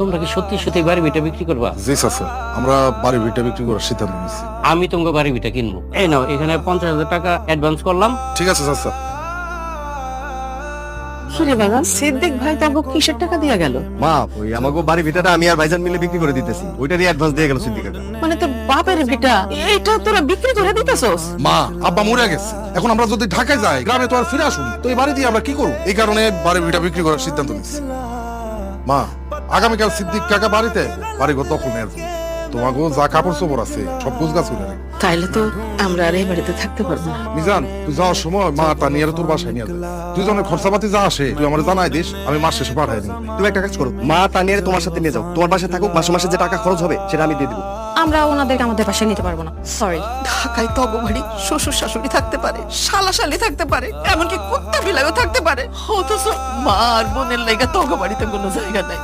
তোমরা কি সত্যি সত্যি বাড়ি ভিটা বিক্রি করবা? জি চাচা আমরা বাড়ি ভিটা বিক্রি করার সিদ্ধান্ত নিয়েছি। আমি তোমাকে বাড়ি ভিটা কিনবো। এই নাও এখানে পঞ্চাশ হাজার টাকা অ্যাডভান্স করলাম। ঠিক আছে চাচা শুনে বাবা সিদ্দিক ভাই তাকে কিসের টাকা দিয়া গেল? মা ওই আমাকে বাড়ি ভিটাটা আমি আর ভাইজান মিলে বিক্রি করে দিতেছি। ওইটারই অ্যাডভান্স দিয়ে গেল সিদ্দিক কাকা মানে তোর বাপের ভিটা এইটা তোরা বিক্রি করে দিতেছস? মা আব্বা মরে গেছে। এখন আমরা যদি ঢাকায় যাই গ্রামে তো আর ফিরে আসুন। তো এই বাড়ি দিয়ে আমরা কি করব? এই কারণে বাড়ি ভিটা বিক্রি করার সিদ্ধান্ত নিচ্ছি মা আগামীকাল সিদ্দিক কাকা বাড়িতে বাড়ি দখল নেওয়ার জন্য। তোমাকেও যা কাপড় চোপড় আছে সব গোছ গাছ করে রাখো। তাইলে তো আমরা আর এই বাড়িতে থাকতে পারব না। মিজান তুই যাওয়ার সময় মা তা নিয়ে তোর বাসায় নিয়ে যাবে দুজনের খরচাপাতি যা আসে তুই আমার জানাই দিস আমি মাস শেষে পাঠাই দিই তুমি একটা কাজ করো মা তানিয়ারে তোমার সাথে নিয়ে যাও। তোমার বাসায় থাকুক মাসে মাসে যে টাকা খরচ হবে সেটা আমি দিয়ে দেবো। আমরা ওনাদেরকে আমাদের পাশে নিতে পারব না। সরি ঢাকায় তব বাড়ি শ্বশুর শাশুড়ি থাকতে পারে শালা শালি থাকতে পারে এমনকি কুত্তা বিলাইও থাকতে পারে। অথচ মা আর বোনের লেগে তগ বাড়িতে কোনো জায়গা নাই।